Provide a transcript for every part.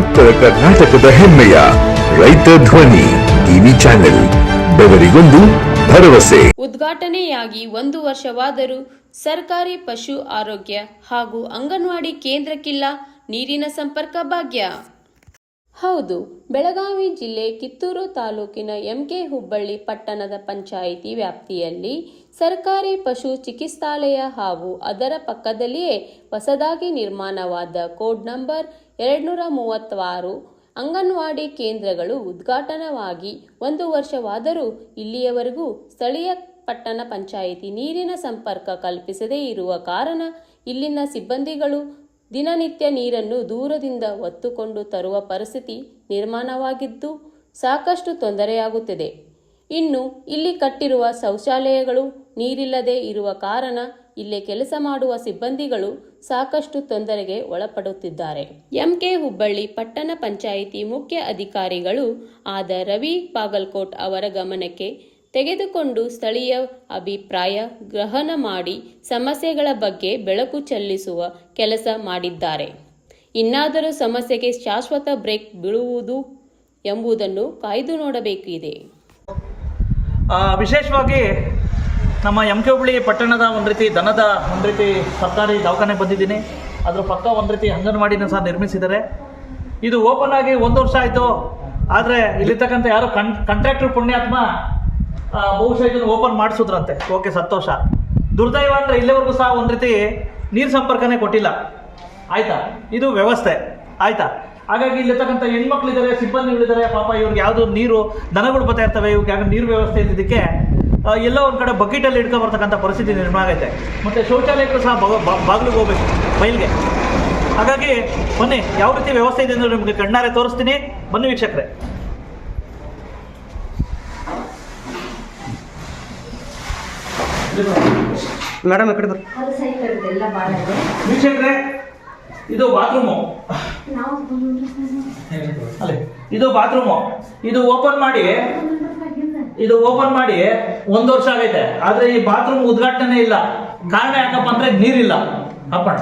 ಉತ್ತರ ಕರ್ನಾಟಕದ ಹೆಮ್ಮೆಯ ರೈತ ಧ್ವನಿ ಟಿವಿ ಚಾನೆಲ್, ಬೆವರಿಗೊಂದು ಭರವಸೆ. ಉದ್ಘಾಟನೆಯಾಗಿ ಒಂದು ವರ್ಷವಾದರೂ ಸರ್ಕಾರಿ ಪಶು ಆರೋಗ್ಯ ಹಾಗೂ ಅಂಗನವಾಡಿ ಕೇಂದ್ರಕ್ಕಿಲ್ಲ, ನೀರಿನ ಸಂಪರ್ಕ ಭಾಗ್ಯ. ಹೌದು, ಬೆಳಗಾವಿ ಜಿಲ್ಲೆ ಕಿತ್ತೂರು ತಾಲೂಕಿನ ಎಂಕೆ ಹುಬ್ಬಳ್ಳಿ ಪಟ್ಟಣದ ಪಂಚಾಯಿತಿ ವ್ಯಾಪ್ತಿಯಲ್ಲಿ ಸರ್ಕಾರಿ ಪಶು ಚಿಕಿತ್ಸಾಲಯ ಹಾಗೂ ಅದರ ಪಕ್ಕದಲ್ಲಿಯೇ ಹೊಸದಾಗಿ ನಿರ್ಮಾಣವಾದ ಕೋಡ್ ನಂಬರ್ ಎರಡ್ನೂರ ಮೂವತ್ತಾರು ಅಂಗನವಾಡಿ ಕೇಂದ್ರಗಳು ಉದ್ಘಾಟನವಾಗಿ ಒಂದು ವರ್ಷವಾದರೂ ಇಲ್ಲಿಯವರೆಗೂ ಸ್ಥಳೀಯ ಪಟ್ಟಣ ಪಂಚಾಯಿತಿ ನೀರಿನ ಸಂಪರ್ಕ ಕಲ್ಪಿಸದೇ ಇರುವ ಕಾರಣ ಇಲ್ಲಿನ ಸಿಬ್ಬಂದಿಗಳು ದಿನನಿತ್ಯ ನೀರನ್ನು ದೂರದಿಂದ ಹೊತ್ತುಕೊಂಡು ತರುವ ಪರಿಸ್ಥಿತಿ ನಿರ್ಮಾಣವಾಗಿದ್ದು ಸಾಕಷ್ಟು ತೊಂದರೆಯಾಗುತ್ತಿದೆ. ಇನ್ನು ಇಲ್ಲಿ ಕಟ್ಟಿರುವ ಶೌಚಾಲಯಗಳು ನೀರಿಲ್ಲದೆ ಇರುವ ಕಾರಣ ಇಲ್ಲೇ ಕೆಲಸ ಮಾಡುವ ಸಿಬ್ಬಂದಿಗಳು ಸಾಕಷ್ಟು ತೊಂದರೆಗೆ ಒಳಪಡುತ್ತಿದ್ದಾರೆ. ಎಂಕೆ ಹುಬ್ಬಳ್ಳಿ ಪಟ್ಟಣ ಪಂಚಾಯಿತಿ ಮುಖ್ಯ ಅಧಿಕಾರಿಗಳು ಆದ ರವಿ ಬಾಗಲ್ಕೋಟ್ ಅವರ ಗಮನಕ್ಕೆ ತೆಗೆದುಕೊಂಡು ಸ್ಥಳೀಯ ಅಭಿಪ್ರಾಯ ಗ್ರಹಣ ಮಾಡಿ ಸಮಸ್ಯೆಗಳ ಬಗ್ಗೆ ಬೆಳಕು ಚೆಲ್ಲಿಸುವ ಕೆಲಸ ಮಾಡಿದ್ದಾರೆ. ಇನ್ನಾದರೂ ಸಮಸ್ಯೆಗೆ ಶಾಶ್ವತ ಬ್ರೇಕ್ ಬೀಳುವುದು ಎಂಬುದನ್ನು ಕಾಯ್ದು ನೋಡಬೇಕಿದೆ. ವಿಶೇಷವಾಗಿ ನಮ್ಮ ಎಂ ಕೆ ಹುಬ್ಳಿ ಪಟ್ಟಣದ ಒಂದು ರೀತಿ ದನದ ಒಂದು ರೀತಿ ಸರ್ಕಾರಿ ದವಾಖಾನೆ ಬಂದಿದ್ದೀನಿ. ಅದರ ಪಕ್ಕ ಒಂದು ರೀತಿ ಅಂಗನವಾಡಿನ ಸಹ ನಿರ್ಮಿಸಿದ್ದಾರೆ. ಇದು ಓಪನ್ ಆಗಿ ಒಂದು ವರ್ಷ ಆಯಿತು. ಆದರೆ ಇಲ್ಲಿರ್ತಕ್ಕಂಥ ಯಾರೋ ಕನ್ ಕಾಂಟ್ರಾಕ್ಟರ್ ಪುಣ್ಯಾತ್ಮ ಬಹುಶಃ ಇದನ್ನು ಓಪನ್ ಮಾಡಿಸಿದ್ರಂತೆ. ಓಕೆ ಸಂತೋಷ. ದುರ್ದೈವ ಅಂದರೆ ಇಲ್ಲಿವರೆಗೂ ಸಹ ಒಂದು ರೀತಿ ನೀರು ಸಂಪರ್ಕನೇ ಕೊಟ್ಟಿಲ್ಲ. ಆಯ್ತಾ? ಇದು ವ್ಯವಸ್ಥೆ. ಆಯ್ತಾ? ಹಾಗಾಗಿ ಇಲ್ಲಿರ್ತಕ್ಕಂಥ ಹೆಣ್ಮಕ್ಳಿದ್ದಾರೆ ಸಿಬ್ಬಂದಿಗಳಿದ್ದಾರೆ ಪಾಪ ಇವ್ರಿಗೆ ಯಾವುದು ನೀರು, ದನಗಳು ಬರ್ತಾ ಇರ್ತವೆ, ಇವ್ರಿಗೆ ಯಾಕೆ ನೀರು ವ್ಯವಸ್ಥೆ ಇದ್ದಿದ್ದಕ್ಕೆ ಎಲ್ಲ ಒಂದು ಕಡೆ ಬಕೆಟಲ್ಲಿ ಇಟ್ಕೊಂಡು ಬರ್ತಕ್ಕಂಥ ಪರಿಸ್ಥಿತಿ ನಿರ್ಮಾಣ ಆಗೈತೆ. ಮತ್ತು ಶೌಚಾಲಯಕ್ಕೂ ಸಹ ಬಾಗಿಲಿಗೆ ಹೋಗ್ಬೇಕು, ಬಯಲಿಗೆ. ಹಾಗಾಗಿ ಬನ್ನಿ, ಯಾವ ರೀತಿ ವ್ಯವಸ್ಥೆ ಇದೆ ಅಂದರೆ ನಿಮಗೆ ಕಣ್ಣಾರೆ ತೋರಿಸ್ತೀನಿ. ಬನ್ನಿ ವೀಕ್ಷಕರೇ. ಮೇಡಮ್ ಈ ಕಡೆ ಬರ್ರಿ ಎಲ್ಲ ಭಾಳ ಇದೆ ವೀಕ್ಷಕರೇ ಇದು ಬಾತ್ರೂಮು. ನಾವು ಅಲ್ಲೇ ಇದು ಬಾತ್ರೂಮು. ಇದು ಓಪನ್ ಮಾಡಿ ಇದು ಓಪನ್ ಮಾಡಿ ಒಂದು ವರ್ಷ ಆಗೈತೆ. ಆದ್ರೆ ಈ ಬಾತ್ರೂಮ್ ಉದ್ಘಾಟನೆ ಇಲ್ಲ. ಕಾರಣ ಯಾಕಪ್ಪ ಅಂದ್ರೆ ನೀರಿಲ್ಲ. ಅಪ್ಪಣ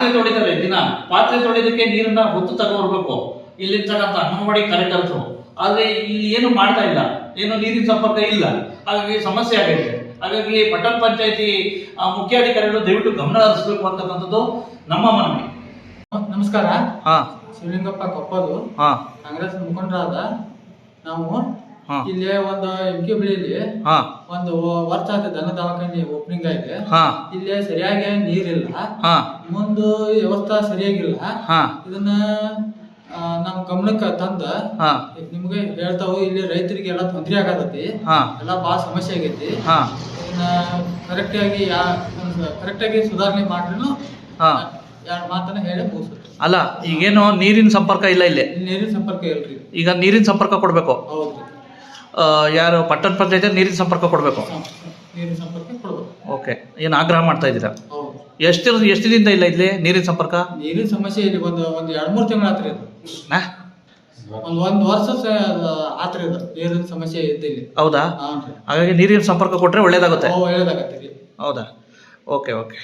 ಪಾತ್ರೆ ತೊಳಿತಾರೆ ದಿನ. ಪಾತ್ರೆ ತೊಳೆದಕ್ಕೆ ನೀರನ್ನ ಹೊತ್ತು ತಗೊಂಡ್ಬರ್ಬೇಕು. ಇಲ್ಲಿರ್ತಕ್ಕಂಥ ಅಂಗನವಾಡಿ ಕಾರ್ಯಕರ್ತರು. ಆದ್ರೆ ಇಲ್ಲಿ ಏನು ಮಾಡ್ತಾ ಇಲ್ಲ. ಏನು ನೀರಿನ ಸಂಪರ್ಕ ಇಲ್ಲ. ಹಾಗಾಗಿ ಸಮಸ್ಯೆ ಆಗೈತೆ. ಹಾಗಾಗಿ ಪಟ್ಟಣ ಪಂಚಾಯತಿ ಮುಖ್ಯಾಧಿಕಾರಿಗಳು ದಯವಿಟ್ಟು ಗಮನ ಹರಿಸಬೇಕು ಅಂತಕ್ಕಂಥದ್ದು ನಮ್ಮ ಮನವಿ. ನಮಸ್ಕಾರ. ಹಾ. ಶಿವಲಿಂಗಪ್ಪ ಕೊಪ್ಪದು ಹಾ. ಕಾಂಗ್ರೆಸ್ ಮುಖಂಡರಾದ ನಾವು. ಹಾ. ಇಲ್ಲಿ ಒಂದು ಎಂ ಕೆ ಬಿಳಿಯಲ್ಲಿ ಹಾ. ಒಂದು ವರ್ಷ ಆದ ದನ ದವಾಖಾನೆ ಓಪನಿಂಗ್ ಆಗಿದೆ. ಹಾ. ಇಲ್ಲಿ ಸರಿಯಾಗಿ ನೀರಿಲ್ಲ. ಹಾ. ಮುಂದು ವ್ಯವಸ್ಥೆ ಸರಿಯಾಗಿಲ್ಲ. ಹಾ. ಇದನ್ನ ನಮ್ಮ ಗಮನಕ್ಕೆ ತಂದ. ಹಾ. ನಿಮ್ಗೆ ಹೇಳ್ತಾವು ಇಲ್ಲಿ ರೈತರಿಗೆ ಎಲ್ಲ ತೊಂದರೆ ಆಗತೈತಿ. ಹಾ. ಎಲ್ಲ ಭಾಳ ಸಮಸ್ಯೆ ಆಗೈತಿ. ಹಾ. ಕರೆಕ್ಟ್ ಆಗಿ ಯಾ ಕರೆಕ್ಟ್ ಆಗಿ ಸುಧಾರಣೆ ಮಾಡ್ರೂ ಹಾ. ಎರಡು ಮಾತನ್ನ ಹೇಳಿ ಅಲ್ಲ ಈಗೇನು ನೀರಿನ ಸಂಪರ್ಕ ಇಲ್ಲ ಇಲ್ಲಿ? ನೀರಿನ ಸಂಪರ್ಕ ಇಲ್ರಿ. ಈಗ ನೀರಿನ ಸಂಪರ್ಕ ಕೊಡಬೇಕು? ಹೌದ್ರಿ. ಯಾರು ಪಟ್ಟಣ ಪಂಚಾಯತ್ ನೀರಿನ ಸಂಪರ್ಕ ಕೊಡಬೇಕು? ನೀರಿನ ಸಂಪರ್ಕ ಕೊಡ್ಬೇಕು. ಓಕೆ. ಏನು ಆಗ್ರಹ ಮಾಡ್ತಾ ಇದ್ದೀರಾ? ಹೌದು ಎಷ್ಟು ಎಷ್ಟು ದಿನದ ಇಲ್ಲ ಇಲ್ಲಿ ನೀರಿನ ಸಂಪರ್ಕ? ನೀರಿನ ಸಮಸ್ಯೆ ಇಲ್ಲಿ ಒಂದು ಒಂದು ಎರಡು ಮೂರು ತಿಂಗಳು ಆತ್ರಿ ಇದು ನಾ? ಒಂದು ಒಂದು ವರ್ಷ ಆತ್ರಿ ಇದು ನೀರಿನ ಸಮಸ್ಯೆ ಇದ್ದ ಇಲ್ಲಿ ಹೌದಾ ಹಾಗಾಗಿ ನೀರಿನ ಸಂಪರ್ಕ ಕೊಟ್ಟರೆ ಒಳ್ಳೇದಾಗುತ್ತೆ. ಒಳ್ಳೇದಾಗತ್ತೆ ರೀ. ಹೌದಾ? Okay okay.